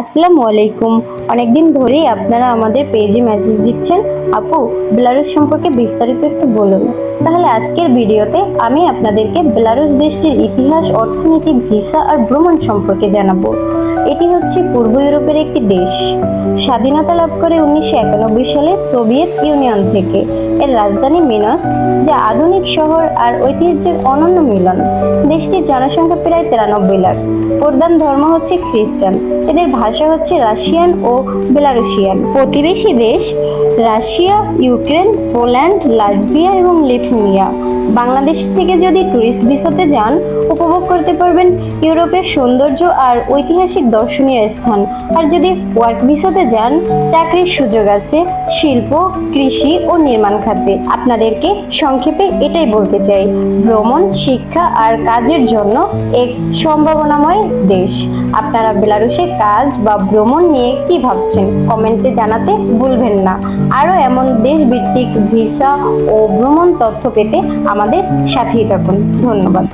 আসসালামু আলাইকুম। অনেকদিন ধরেই আপনারা আমাদের পেজে মেসেজ দিচ্ছেন। আপু বেলারুস সম্পর্কে বিস্তারিত একটু বলুন। তাহলে আজকের ভিডিওতে আমি আপনাদেরকে বেলারুস দেশটির ইতিহাস, অর্থনীতি, ভিসা আর ভ্রমণ সম্পর্কে জানাব। এটি হচ্ছে পূর্ব ইউরোপের একটি দেশ। স্বাধীনতা লাভ করে উনিশশো একানব্বই সালে সোভিয়েত ইউনিয়ন থেকে এর রাজধানী মিনস, যা আধুনিক শহর আর ঐতিহ্যের অনন্য মিলন। দেশটির জনসংখ্যা প্রায় তিরানব্বই লাখ। প্রধান ধর্ম হচ্ছে খ্রিস্টান। এদের ভাষা হচ্ছে রাশিয়ান ও বেলারুশিয়ান। প্রতিবেশী দেশ রাশিয়া, ইউক্রেন, পোল্যান্ড, লাটভিয়া এবং লিথুনিয়া। বাংলাদেশ থেকে যদি ট্যুরিস্ট ভিসাতে যান, উপভোগ করতে পারবেন ইউরোপের সৌন্দর্য আর ঐতিহাসিক দর্শনীয় স্থান। আর যদি ওয়ার্ক ভিসাতে যান, চাকরির সুযোগ আছে শিল্প, কৃষি ও নির্মাণ খাতে। আপনাদেরকে সংক্ষেপে এটাই বলতে চাই, ভ্রমণ, শিক্ষা আর কাজের জন্য এক সম্ভাবনাময় দেশ। আপনারা বেলারুশে কাজ বা ভ্রমণ নিয়ে কি ভাবছেন? কমেন্টে জানাতে ভুলবেন না। আরও এমন দেশভিত্তিক ভিসা ও ভ্রমণ তথ্য পেতে আমাদের সাথেই থাকুন। ধন্যবাদ।